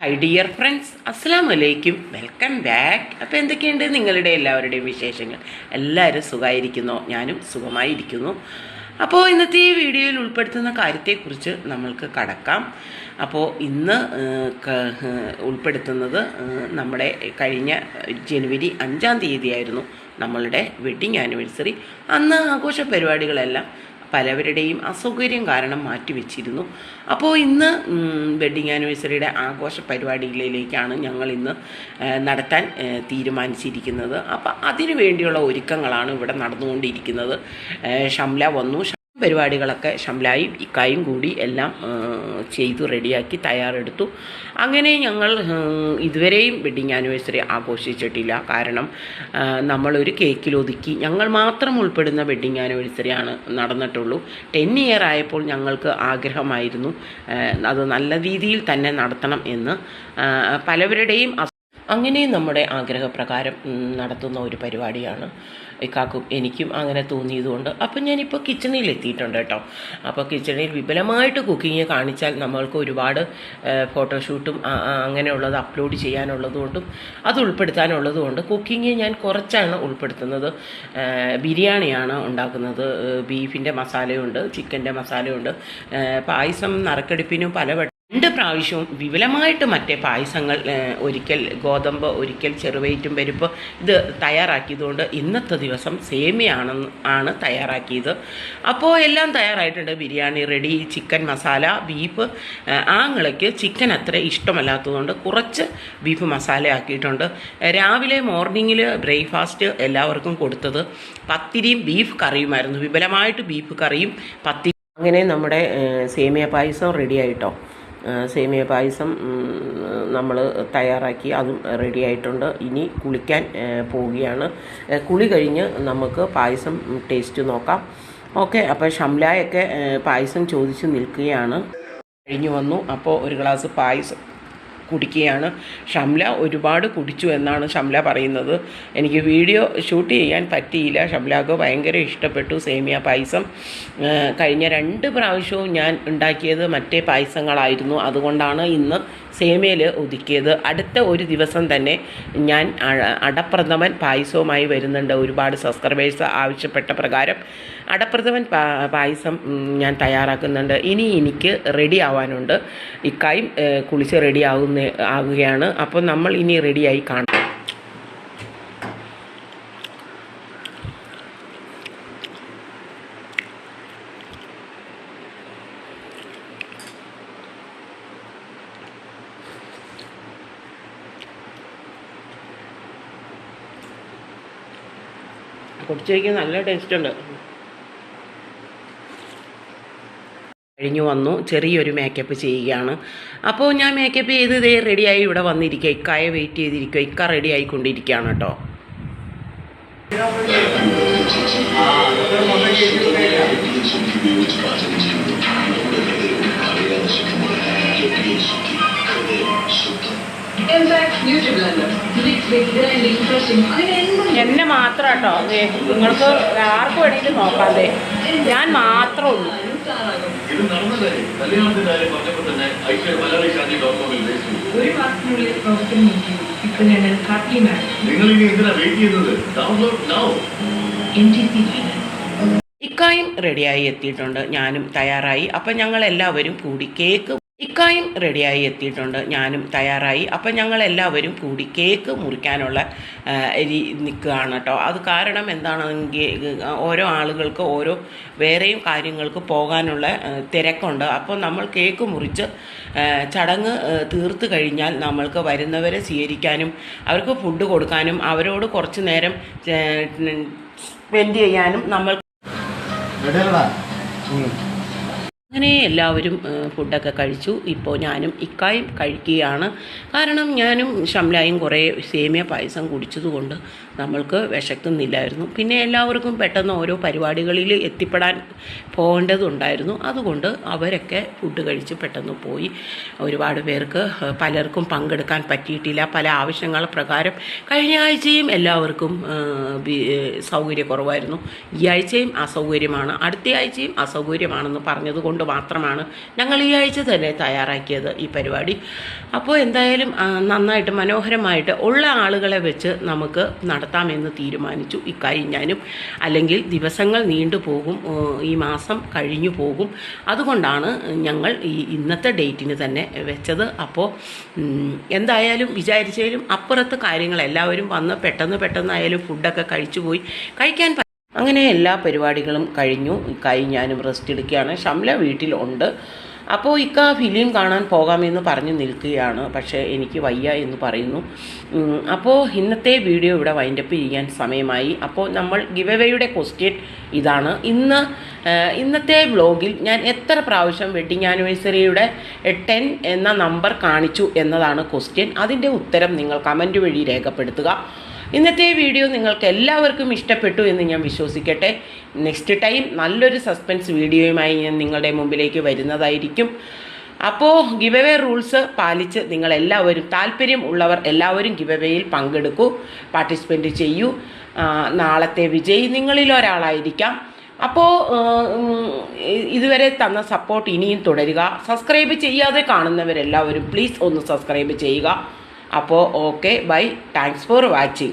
Hi dear friends അസ്സാം വലൈക്കും welcome back അപ്പോൾ എന്തൊക്കെയുണ്ട് നിങ്ങളുടെ എല്ലാവരുടെയും വിശേഷങ്ങൾ? എല്ലാവരും സുഖമായിരിക്കുന്നു ഞാനും സുഖമായിരിക്കുന്നു. അപ്പോൾ ഇന്നത്തെ ഈ വീഡിയോയിൽ ഉൾപ്പെടുത്തുന്ന കാര്യത്തെക്കുറിച്ച് നമ്മൾക്ക് കടക്കാം. അപ്പോൾ ഇന്ന് ഉൾപ്പെടുത്തുന്നത് നമ്മുടെ കഴിഞ്ഞ ജനുവരി അഞ്ചാം തീയതിയായിരുന്നു നമ്മളുടെ വെഡ്ഡിങ് ആനിവേഴ്സറി അന്ന് ആഘോഷ പരിപാടികളെല്ലാം പലവരുടെയും അസൗകര്യം കാരണം മാറ്റിവെച്ചിരുന്നു. അപ്പോൾ ഇന്ന് വെഡ്ഡിങ് ആനിവേഴ്സറിയുടെ ആഘോഷ പരിപാടിയിലേക്കാണ് ഞങ്ങൾ ഇന്ന് നടത്താൻ തീരുമാനിച്ചിരിക്കുന്നത്. അപ്പോൾ അതിനു വേണ്ടിയുള്ള ഒരുക്കങ്ങളാണ് ഇവിടെ നടന്നുകൊണ്ടിരിക്കുന്നത്. ഷംല വന്നു. പരിപാടികളൊക്കെ ഷംലായും ഇക്കായും കൂടി എല്ലാം ചെയ്തു റെഡിയാക്കി തയ്യാറെടുത്തു. അങ്ങനെ ഞങ്ങൾ ഇതുവരെയും വെഡിങ് ആനിവേഴ്സറി ആഘോഷിച്ചിട്ടില്ല. കാരണം നമ്മളൊരു കേക്കിൽ ഒതുക്കി ഞങ്ങൾ മാത്രം ഉൾപ്പെടുന്ന വെഡിങ് ആനിവേഴ്സറിയാണ് നടന്നിട്ടുള്ളൂ. ടെൻ ഇയർ ആയപ്പോൾ ഞങ്ങൾക്ക് ആഗ്രഹമായിരുന്നു അത് നല്ല രീതിയിൽ തന്നെ നടത്തണം എന്ന്. പലവരുടെയും അങ്ങനെ നമ്മുടെ ആഗ്രഹപ്രകാരം നടത്തുന്ന ഒരു പരിപാടിയാണ്. ഇക്കാക്കും എനിക്കും അങ്ങനെ തോന്നിയതുകൊണ്ട്. അപ്പം ഞാനിപ്പോൾ കിച്ചണിൽ എത്തിയിട്ടുണ്ട് കേട്ടോ. അപ്പോൾ കിച്ചണിൽ വിപുലമായിട്ട് കുക്കിങ് കാണിച്ചാൽ നമ്മൾക്ക് ഒരുപാട് ഫോട്ടോഷൂട്ടും അങ്ങനെയുള്ളത് അപ്ലോഡ് ചെയ്യാനുള്ളതുകൊണ്ടും അത് ഉൾപ്പെടുത്താനുള്ളതുകൊണ്ട് കുക്കിങ് ഞാൻ കുറച്ചാണ് ഉൾപ്പെടുത്തുന്നത്. ബിരിയാണിയാണ് ഉണ്ടാക്കുന്നത്. ബീഫിന്റെ മസാലയുണ്ട് ചിക്കന്റെ മസാലയുണ്ട്. പായസം നറുക്കെടുപ്പിനും പല രണ്ട് പ്രാവശ്യവും വിപുലമായിട്ട് മറ്റേ പായസങ്ങൾ ഒരിക്കൽ ഗോതമ്പ് ഒരിക്കൽ ചെറുവയറ്റും പരിപ്പ് ഇത് തയ്യാറാക്കിയതുകൊണ്ട് ഇന്നത്തെ ദിവസം സേമിയാണെന്ന് ആണ് തയ്യാറാക്കിയത്. അപ്പോൾ എല്ലാം തയ്യാറായിട്ടുണ്ട്. Biryani ready chicken masala beef ആങ്ങളയ്ക്ക് chicken അത്ര ഇഷ്ടമല്ലാത്തതുകൊണ്ട് കുറച്ച് ബീഫ് മസാല ആക്കിയിട്ടുണ്ട്. രാവിലെ മോർണിംഗിൽ ബ്രേക്ക്ഫാസ്റ്റ് എല്ലാവർക്കും കൊടുത്തത് പത്തിരിയും ബീഫ് കറിയുമായിരുന്നു. വിപുലമായിട്ട് ബീഫ് കറിയും പത്തിരി അങ്ങനെ നമ്മുടെ സേമിയ പായസം റെഡി ആയിട്ടോ. ഏഹ്, സേമിയ പായസം നമ്മൾ തയ്യാറാക്കി അതും റെഡി ആയിട്ടുണ്ട്. ഇനി കുളിക്കാൻ പോവുകയാണ്. കുളി കഴിഞ്ഞ് നമുക്ക് പായസം ടേസ്റ്റ് നോക്കാം. ഓക്കെ അപ്പോൾ ഷംലായൊക്കെ പായസം ചോദിച്ച് നിൽക്കുകയാണ്. കഴിഞ്ഞു വന്നു. അപ്പോൾ ഒരു ഗ്ലാസ് പായസം കുടിക്കുകയാണ്. ഷംല ഒരുപാട് കുടിച്ചു എന്നാണ് ഷംല പറയുന്നത്. എനിക്ക് വീഡിയോ ഷൂട്ട് ചെയ്യാൻ പറ്റിയില്ല. ഷംലാക്ക് ഭയങ്കര ഇഷ്ടപ്പെട്ടു സേമിയ പായസം. കഴിഞ്ഞ രണ്ട് പ്രാവശ്യവും ഞാൻ ഉണ്ടാക്കിയത് മറ്റേ പായസങ്ങളായിരുന്നു. അതുകൊണ്ടാണ് ഇന്ന് സേമിയയിൽ ഒതുക്കിയത്. അടുത്ത ഒരു ദിവസം തന്നെ ഞാൻ അടപ്രഥമൻ പായസവുമായി വരുന്നുണ്ട്. ഒരുപാട് സബ്സ്ക്രൈബേഴ്സ് ആവശ്യപ്പെട്ട പ്രകാരം അടപ്രഥമൻ പായസം ഞാൻ തയ്യാറാക്കുന്നുണ്ട്. ഇനി എനിക്ക് റെഡി ആവാനുണ്ട്. ഇക്കായും കുളിച്ച് റെഡി ആകുന്ന ആകുകയാണ് അപ്പോൾ നമ്മൾ ഇനി റെഡിയായി കാണാം. കുടിച്ചേക്ക് നല്ല ടേസ്റ്റ് ഉണ്ട്. കഴിഞ്ഞു വന്നു. ചെറിയൊരു മേക്കപ്പ് ചെയ്യുകയാണ്. അപ്പോൾ ഞാൻ മേക്കപ്പ് ചെയ്ത് ഇതേ റെഡിയായി ഇവിടെ വന്നിരിക്കുക. ഇക്കായ വെയിറ്റ് ചെയ്തിരിക്കുക. ഇക്ക റെഡി ആയിക്കൊണ്ടിരിക്കുകയാണ് കേട്ടോ. In fact, beauty blender, liquid, grinding, pressing, എന്നെ മാത്രം കേട്ടോ നിങ്ങൾക്ക് ആർക്കും വേണമെങ്കിലും അതെ ഞാൻ മാത്രമേ ഉള്ളൂ. നോക്കി ഇക്കായും റെഡിയായി എത്തിയിട്ടുണ്ട്. ഞാനും തയ്യാറായി. അപ്പം ഞങ്ങൾ എല്ലാവരും കൂടി കേക്ക് ഇക്കായും റെഡിയായി എത്തിയിട്ടുണ്ട്. ഞാനും തയ്യാറായി. അപ്പം ഞങ്ങൾ എല്ലാവരും കൂടി കേക്ക് മുറിക്കാനുള്ള നിൽക്കുകയാണ് കേട്ടോ. അത് കാരണം എന്താണെങ്കിൽ ഓരോ ആളുകൾക്ക് ഓരോ വേറെയും കാര്യങ്ങൾക്ക് പോകാനുള്ള തിരക്കുണ്ട്. അപ്പോൾ നമ്മൾ കേക്ക് മുറിച്ച് ചടങ്ങ് തീർത്ത് കഴിഞ്ഞാൽ നമ്മൾക്ക് വരുന്നവരെ സ്വീകരിക്കാനും അവർക്ക് ഫുഡ് കൊടുക്കാനും അവരോട് കുറച്ച് നേരം സ്പെൻഡ് ചെയ്യാനും നമ്മൾ അങ്ങനെ എല്ലാവരും ഫുഡൊക്കെ കഴിച്ചു. ഇപ്പോൾ ഞാനും ഇക്കായും കഴിക്കുകയാണ്. കാരണം ഞാനും ഷംലായും കുറേ സേമിയ പായസം കുടിച്ചതുകൊണ്ട് നമ്മൾക്ക് വിശക്കുന്നില്ലായിരുന്നു. പിന്നെ എല്ലാവർക്കും പെട്ടെന്ന് ഓരോ പരിപാടികളിൽ എത്തിപ്പെടാൻ പോകേണ്ടതുണ്ടായിരുന്നു. അതുകൊണ്ട് അവരൊക്കെ ഫുഡ് കഴിച്ച് പെട്ടെന്ന് പോയി. ഒരുപാട് പേർക്ക് പലർക്കും പങ്കെടുക്കാൻ പറ്റിയിട്ടില്ല. പല ആവശ്യങ്ങൾ പ്രകാരം കഴിഞ്ഞ ആഴ്ചയും എല്ലാവർക്കും സൗകര്യക്കുറവായിരുന്നു ഈ ആഴ്ചയും അസൗകര്യമാണ്. അടുത്ത ആഴ്ചയും അസൗകര്യമാണെന്ന് പറഞ്ഞതുകൊണ്ട് കൊണ്ട് മാത്രമാണ് ഞങ്ങൾ ഈ ആഴ്ച തന്നെ തയ്യാറാക്കിയത് ഈ പരിപാടി. അപ്പോൾ എന്തായാലും നന്നായിട്ട് മനോഹരമായിട്ട് ഉള്ള ആളുകളെ വെച്ച് നമുക്ക് നടത്താമെന്ന് തീരുമാനിച്ചു. ഇക്കഴിഞ്ഞാനും അല്ലെങ്കിൽ ദിവസങ്ങൾ നീണ്ടു പോകും ഈ മാസം കഴിഞ്ഞു പോകും. അതുകൊണ്ടാണ് ഞങ്ങൾ ഈ ഇന്നത്തെ ഡേറ്റിന് തന്നെ വെച്ചത്. അപ്പോൾ എന്തായാലും വിചാരിച്ചാലും അപ്പുറത്ത് കാര്യങ്ങൾ എല്ലാവരും വന്ന് പെട്ടെന്ന് പെട്ടെന്നായാലും ഫുഡൊക്കെ കഴിച്ചു പോയി കഴിക്കാൻ അങ്ങനെ എല്ലാ പരിപാടികളും കഴിഞ്ഞു. കഴിഞ്ഞാനും റെസ്റ്റ് എടുക്കുകയാണ്. ഷംല വീട്ടിലുണ്ട്. അപ്പോൾ ഇക്ക ഫിലിം കാണാൻ പോകാമെന്ന് പറഞ്ഞു നിൽക്കുകയാണ്. പക്ഷേ എനിക്ക് വയ്യ എന്ന് പറയുന്നു. അപ്പോൾ ഇന്നത്തെ വീഡിയോ ഇവിടെ വൈൻഡപ്പ് ചെയ്യാൻ സമയമായി. അപ്പോൾ നമ്മൾ ഗിവവേയുടെ ക്വസ്റ്റ്യൻ ഇതാണ്. ഇന്ന് ഇന്നത്തെ വ്ലോഗിൽ ഞാൻ എത്ര പ്രാവശ്യം വെഡിങ് ആനിവേഴ്സറിയുടെ ടെൻ എന്ന നമ്പർ കാണിച്ചു എന്നതാണ് ക്വസ്റ്റ്യൻ അതിന്റെ ഉത്തരം നിങ്ങൾ കമന്റ് വഴി രേഖപ്പെടുത്തുക. ഇന്നത്തെ വീഡിയോ നിങ്ങൾക്ക് എല്ലാവർക്കും ഇഷ്ടപ്പെട്ടു എന്ന് ഞാൻ വിശ്വസിക്കട്ടെ. നെക്സ്റ്റ് ടൈം നല്ലൊരു സസ്പെൻസ് വീഡിയോയുമായി ഞാൻ നിങ്ങളുടെ മുമ്പിലേക്ക് വരുന്നതായിരിക്കും. അപ്പോൾ ഗിവവേ റൂൾസ് പാലിച്ച് നിങ്ങൾ എല്ലാവരും താല്പര്യം ഉള്ളവർ എല്ലാവരും ഗിവവേയിൽ പങ്കെടുക്കൂ പാർട്ടിസിപ്പേറ്റ് ചെയ്യൂ. നാളത്തെ വിജയി നിങ്ങളിൽ ഒരാളായിരിക്കാം. അപ്പോൾ ഇതുവരെ തന്ന സപ്പോർട്ട് ഇനിയും തുടരുക. സബ്സ്ക്രൈബ് ചെയ്യാതെ കാണുന്നവരെല്ലാവരും പ്ലീസ് ഒന്ന് സബ്സ്ക്രൈബ് ചെയ്യുക. അപ്പോൾ okay bye thanks for watching